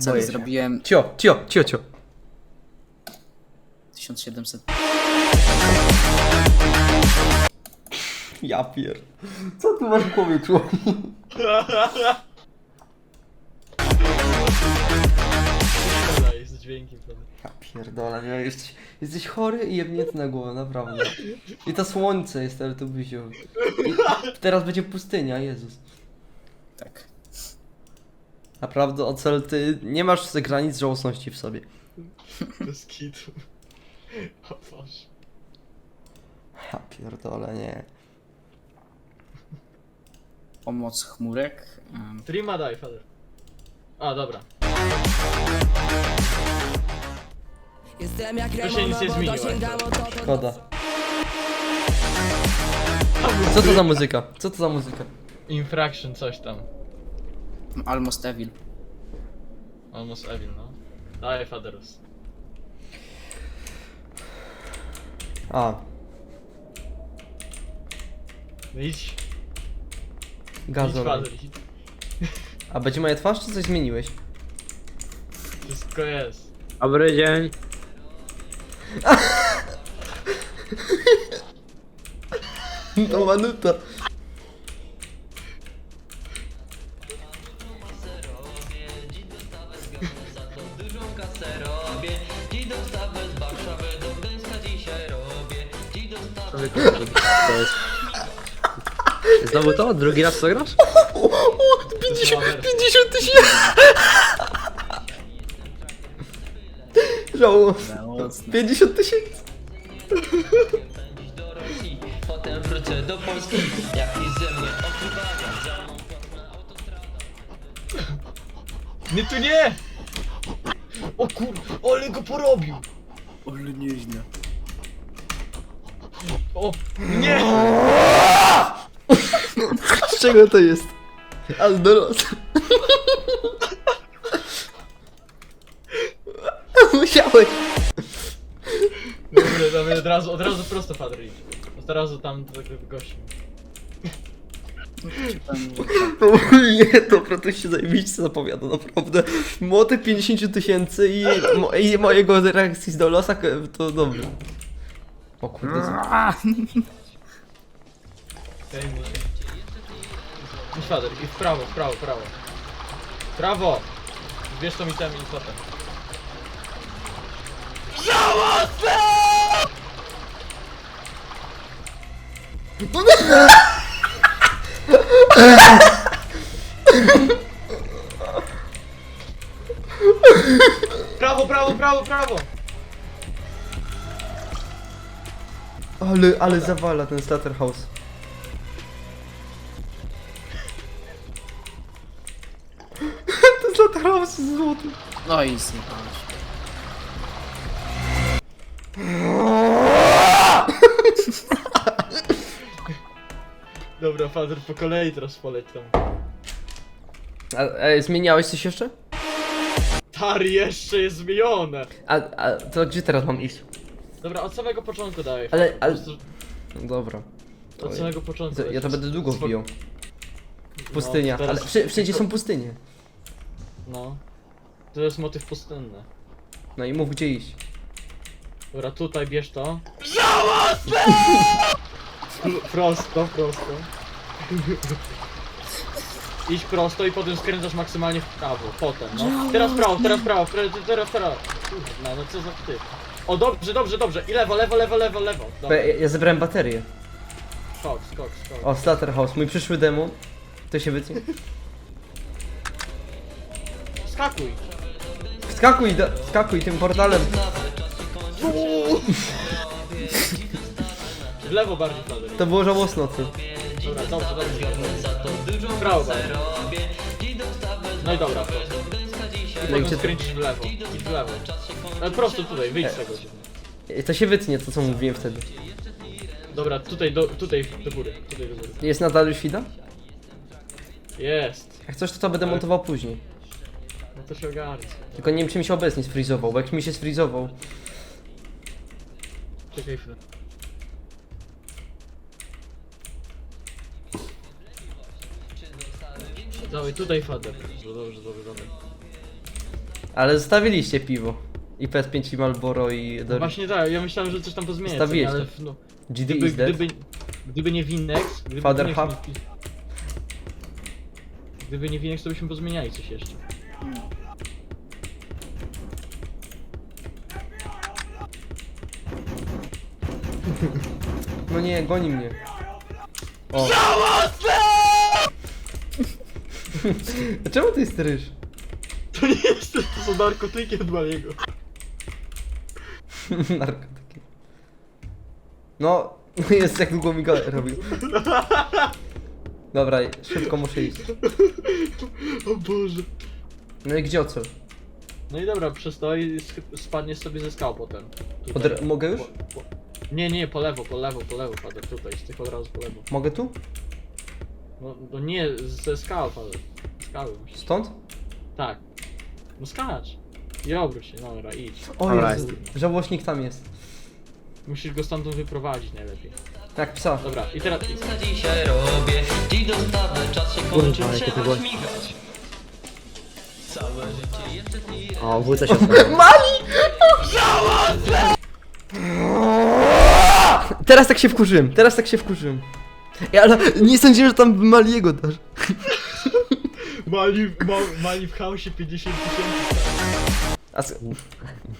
Cel Boję się. zrobiłem Cio, cio, cio, cio. 1700. Ja pier... Co tu masz w głowie, człowiek? Jest dźwiękiem wtedy. Ja pierdolę, nie, jesteś, jesteś chory i jebnięty na głowę, naprawdę. I to słońce jest, ale to byziu. I teraz będzie pustynia, Jezus. Tak. Naprawdę, Ocel, ty nie masz granic żałosności w sobie. Bez kitu. O Boże. Ja pierdolę, nie. Pomoc chmurek. em, Trima daj, Fader. A, dobra. Jestem jak Tu się Remon, nic nie bo zmieniło, dosięgam o to, to Szkoda. Co to za muzyka? Co to za muzyka? Infraction, coś tam. Almost Evil. Almost Evil, no. Daj, Faderus. A, No idź. Idź, gazon. Fader, idź. A będzie moja twarz, czy coś zmieniłeś? Wszystko jest. Dobry dzień. No manuta. Znowu to? Drugi raz co grasz? O, o, 50, 50 tysięcy! Żałosne. Mocno. 50 tysięcy! do Rosji, potem wrócę do Polski, jak i ze mnie okrywania za mną płatna autostrada. Nie, tu nie! O kur... ale go porobił! Ale nieźle. O, nie! Z czego to jest? Ale dorosły. Musiałeś. Dobra, dobra, od razu, od razu prosto idź. Od razu tam do tego gościu. Nie, dobra, to się zajebiście zapowiada, naprawdę. Młotek 50 tysięcy i, mo, i mojego reakcji z Dolosa to dobrze. O kurde, mi Idź Fader, i w prawo, w prawo, w prawo. Prawo! Zbierz to mi tam i potem. Prawo, prawo, prawo, prawo! ale, ale zawala ten Slaughterhouse. Złoty. No i zjebałeś. Dobra, Fader, po kolei teraz poleć tam. A, a zmieniałeś coś jeszcze? Tar jeszcze jest zmienione! A, a to gdzie teraz mam iść? Dobra, od samego początku daj. Ale- Po ale- prostu No dobra. Od samego początku. Ja to lecisz. będę długo Swo- wbijał. Pustynia, No, teraz- ale wszy- wszędzie są pustynie. No. To jest motyw pustynny. No i mów gdzie iść. Dobra, tutaj bierz to. Pl- Prosto, prosto. Idź prosto i potem skręcasz maksymalnie w prawo. Potem, no. Teraz prawo, teraz prawo, pre- teraz prawo. Kurwa, no co za ty. O, dobrze, dobrze, dobrze. I lewo, lewo, lewo, lewo, lewo. Dobra, Ja, ja zebrałem baterię. skok, skok, skok. O, Slaughterhouse, mój przyszły demon. To się wytnie. Skakuj. Skakuj, da, skakuj tym portalem. W lewo bardziej, Fladery. To było żałosne. Ty. Dobra, dobrze, dobrze. No i dobra, No i gdzie to? skręcisz w lewo. I w lewo. Ale prosto tutaj, wyjdź z tego. To się wytnie, to co mówiłem wtedy. Dobra, tutaj do, tutaj do góry. Tutaj do góry. Jest nadal już widać? Jest. Jak coś, to to będę montował później. No to się ogarnie. Tylko nie wiem, czy mi się obecnie sfrizował, bo jak mi się sfrizował. Czekaj chwilę. Dawaj, tutaj fader. Dobrze, dobrze, dobrze, dobrze. Ale zostawiliście piwo. I PS5 i Malboro i No właśnie tak, ja myślałem, że coś tam pozmieniać, Stawiłeś ale to. no, GD gdyby, is dead. gdyby, gdyby nie Winex, gdyby Father Winex Hub. nie Gdyby nie Winex, to byśmy pozmieniali coś jeszcze. No nie, goni mnie. O. Czemu ty jest ryż? To nie jest, to są narkotyki od Maliego. Narkotyki. No, jest jak długo mi go robił. Dobra, szybko muszę iść. O Boże. No i gdzie ocel? No i dobra, przestoi i spadniesz sobie ze skał potem. Tutaj. Od, mogę już? Po, po, nie, nie, po lewo, po lewo, po lewo, Fader, tutaj, z tych od razu po lewo. Mogę tu? No, no nie, ze skał, Fader. Skały musisz. Stąd? Tak. No skacz. I obróć się, dobra, idź. O Dobra, Jezu, żałośnik tam jest. Musisz go stamtąd wyprowadzić najlepiej. Jak psa. Dobra, i teraz... Co dzisiaj robię? Dziś dostanę, czas się kończy, trzeba śmigać. O, wódce się odpalił. Teraz tak się wkurzyłem, teraz tak się wkurzyłem. Ja, ale nie sądziłem, że tam Maliego dasz. Mali, ma, mali w chaosie 50 tysięcy. A s-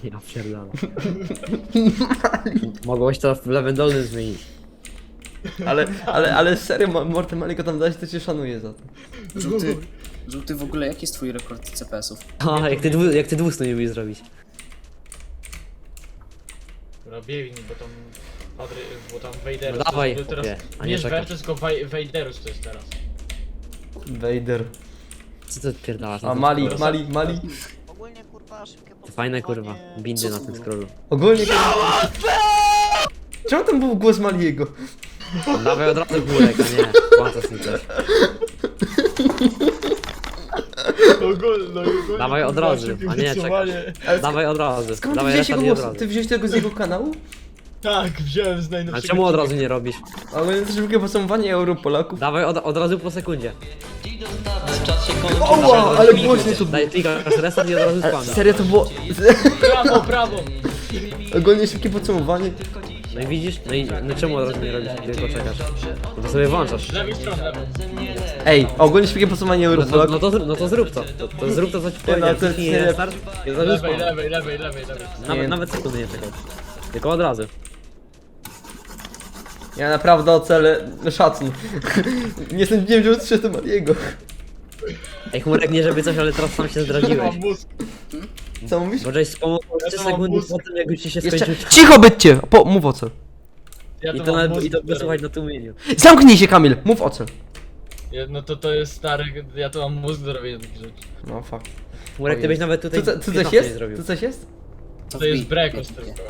Ja pierdolę. Mogłeś to w lewym dolnym zmienić. ale, ale, ale serio, Morty Maliego tam dać, to cię szanuję za to. Żółty, żółty w ogóle, jaki jest twój rekord CPS-ów? A, jak ty, dwu, jak ty 200 nie umiesz zrobić. Dobra, biegnij, bo tam... Padry, bo tam Vaderus... No dawaj, to, teraz, chłopie, a nie nie czekaj. Vertus, tylko Vaderus to jest teraz. Vader. Co ty odpierdalasz? A Mali, Mali, Mali. Ogólnie kurwa szybkie To fajne kurwa, bindy na tym scrollu. Ogólnie... Czemu tam był głos Maliego? Dawaj od razu górek, a nie, włącza z nim coś. Dawaj od razu, a nie, głosowanie. Dawaj od razu, Skąd ty dawaj wziąłeś reszta jego od głos? razu. Ty wziąłeś tego z jego kanału? Tak, wziąłem z A najnowszego... czemu od razu nie robisz? A my też szybkie podsumowanie euro Polaków. Dawaj od, od razu po sekundzie. Oła, ale głośno to było. Daj klikasz i od razu spam. Serio to było... Prawo, prawo! Ogólnie szybkie podsumowanie. No i widzisz? No i no czemu od razu nie robisz, tylko czekasz? No to sobie włączasz. Lewej strony. Ej, ogólnie szybkie podsumowanie No to, no, to, zrób- no to zrób to. To, to zrób to co ci no, powiedziałem. to jest Kliknij nie- restart i od razu Lewej, lewej, lewej, lewej, lewej. Nawet, nawet sekundy nie czekaj. Tylko od razu. Ja naprawdę ocelę szacun. nie sądziłem, że usłyszę to Maliego. Ej chmurek nie żeby coś, ale teraz sam się zdradziłeś. Mam mózg. Co mówisz? Bo żeś wspomniał 3 to mam sekundy mózg. po tym jak już ci się Jeszcze... skończył czas. Cicho byćcie! Po, mów ocel. Ja I to mam nawet, i to wysłuchać na tłumieniu. Zamknij się Kamil, mów ocel. Ja, no to to jest stary, ja to mam mózg do robienia takich rzeczy. No fuck. Chmurek ty byś nawet tutaj Tu, co- tu coś 15 nie jest? zrobił. Tu coś jest? To jest wbij- tylko.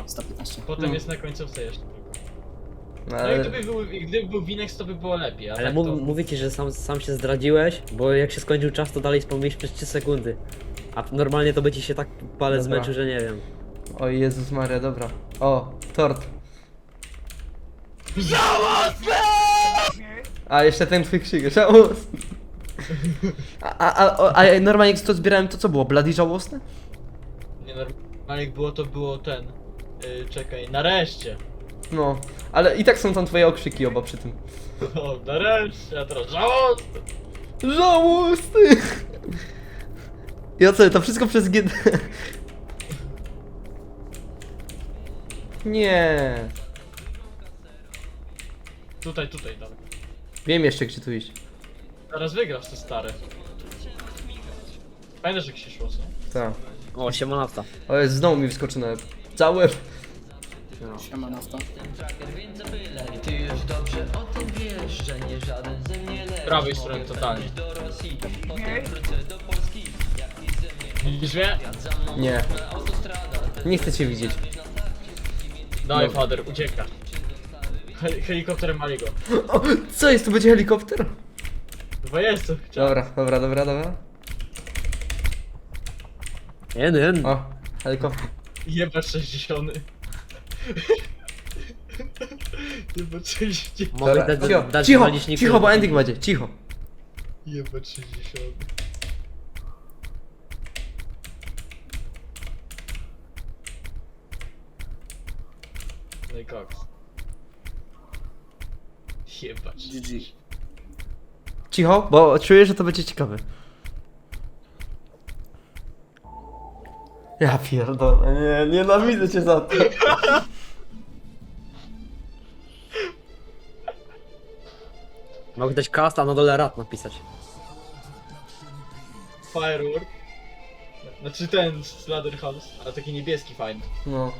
115. Potem Hmm. jest na końcówce jeszcze tylko. No, No i ale... gdyby był, gdyby był Winex to by było lepiej, a Ale tak mów, to... mówię ci, że sam, sam się zdradziłeś, bo jak się skończył czas, to dalej wspomniałeś przez 3 sekundy. A normalnie to by ci się tak palec Dobra. zmęczył, że nie wiem. O Jezus Maria, dobra. O, tort. A jeszcze ten twój krzyk, żałosny. A, a, a, a, a normalnie jak to zbierałem, to co było? Bloody żałosne? Nie normalnie jak było to było ten... Yy, czekaj, nareszcie! No, ale i tak są tam twoje okrzyki oba przy tym. O, nareszcie, a teraz żałosne! Żałosny! Ja co, to wszystko przez GD. Nie. Tutaj, tutaj, dalej. Wiem jeszcze gdzie tu iść. Teraz wygrasz te stare. Pamiętasz jak się szło, co? Tak. O, siema nafta. O jest, znowu mi wyskoczy na całe. Siema więc byle, ty już dobrze o tym wiesz, że nie żaden ze mnie lepszy. prawej strony totalnie. Do Rosji, potem wrócę do Polski, jak nic ze mnie Widzisz mnie? Nie. Nie chcę cię widzieć. Dawaj, No. fader, ucieka. Hel helikopterem Maliego. O, co jest? Tu będzie helikopter? Bo jest to. Dobra, dobra, dobra, dobra. Jeden. O, helikopter. Jebać 60. Jeba 30. Mogę dać, cicho, dać cicho, dwadzieścia- cicho, bo ending będzie, cicho. Jeba 30. No i koks. Jeba 30. Cicho, bo czuję, że to będzie ciekawe. Ja pierdolę, nie, nienawidzę cię za to. Mogę dać cast, a na dole rat napisać. Firework. Znaczy ten Slaughterhouse, a taki niebieski fajny. No.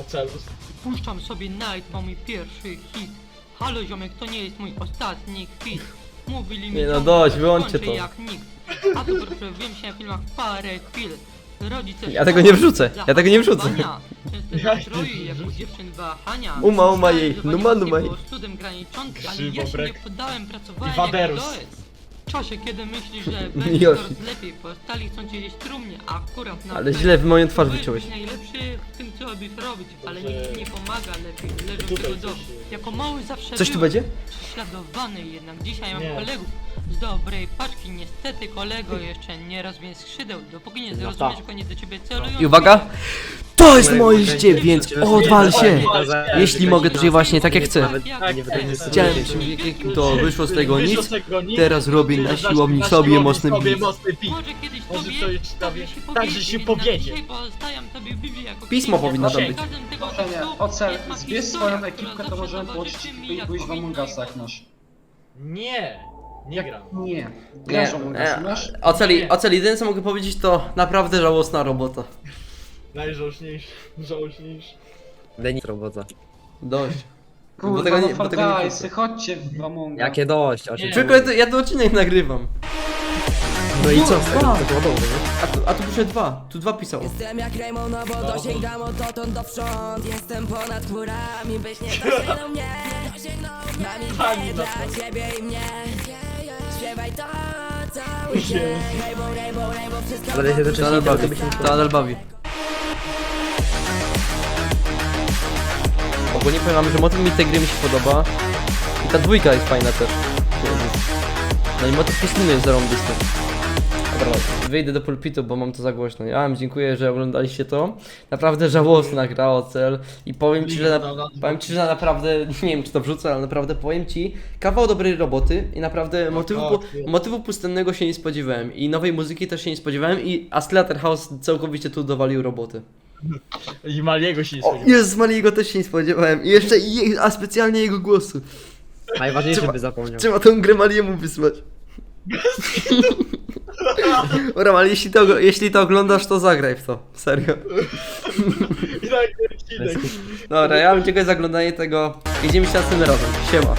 Ocelus. Puszczam sobie Night, to mój pierwszy hit. Halo ziomek, to nie jest mój ostatni kwit. Mówili mi Nie no, dość, że wyłączcie to. jak nikt. A to proszę, się na filmach parę chwil. Rodzice Ja tego nie wrzucę, ja tego nie wrzucę. zachowania. Jak u dziewczyn wahania. Uma, uma jej, numa, numa było jej. cudem graniczący, ale Krzywo, ja się brek. nie poddałem, pracowałem I Waderus. W czasie, kiedy myślisz, że będzie coraz lepiej, po stali chcą cię gdzieś trumnie, a akurat na Ale źle w moją twarz wyciąłeś. najlepszy robić, ale Dobrze. nikt nie pomaga lepiej, leżą Tutaj tego coś jest. Jako mały zawsze Coś tu byłem będzie? prześladowany, jednak dzisiaj mam Nie. kolegów z dobrej paczki. Niestety kolego jeszcze nie rozwiń skrzydeł, dopóki nie zrozumiesz, że oni do ciebie celują. I uwaga! To jest moje życie, więc odwal się! Jeśli mogę, to żyję właśnie tak jak chcę. Się, Chciałem że- się, to wyszło z tego nic. Teraz robię na siłowni sobie mocny sobie beat. mocny beat. Może kiedyś Może tobie, coś tobie się tak, powiedzie, że się powiedzie. dzisiaj pozostawiam tobie Biblię jako Pismo powinno tam Okej. być. Tego tekstu ocel, jest ma zbierz historia, swoją która ekipkę, to zawsze możemy towarzyszy połączyć mi i pójść w Among Usa jak. Nie, nie gram. Nie. Grasz w Among Usa, masz? oceli, oceli, jedyne co mogę powiedzieć to naprawdę żałosna robota. Najżałośniejszy, żałośniejszy. Denis robota. Dość. Bo Kurwa, tego nie- no bo tego nie chodźcie w Among Us. Jakie dość, Nie. Tylko ja to, mówisz? ja odcinek nagrywam. No i co z tego? To było dobre, nie? A tu, a tu pisze dwa, tu dwa pisało. Jestem jak Raymond, no bo dosięgam od dotąd do wrząt Jestem ponad chmurami, byś nie dosięgnął mnie Mam imię dla ciebie i mnie Śpiewaj to cały dzień Rainbow, rainbow, rainbow, wszystko Ale się To zaczyna nadal bawi, nie nadal bawi. Ogólnie powiem wam, że motyw mi tej gry mi się podoba. I ta dwójka jest fajna też. No i motyw piosenny jest zarąbisty. Dobra, wyjdę do pulpitu, bo mam to za głośno. Ja wam dziękuję, że oglądaliście to. Naprawdę żałosna gra Ocel. I powiem ci, że na, powiem ci, że naprawdę, nie wiem czy to wrzucę, ale naprawdę powiem ci, kawał dobrej roboty i naprawdę motywu, pu- motywu pustynnego się nie spodziewałem. I nowej muzyki też się nie spodziewałem i a House całkowicie tu dowalił roboty. I Maliego się nie O, spodziewał. jest z Maliego też się nie spodziewałem. I jeszcze, je, a specjalnie jego głosu. Najważniejsze Trzeba- by zapomniał. Trzeba tą grę Maliemu wysłać. Dobra, ale jeśli to, jeśli to oglądasz, to zagraj w to. Serio. I tak odcinek. Dobra, ja wam dziękuję za oglądanie tego. Idziemy się następnym razem. Siema.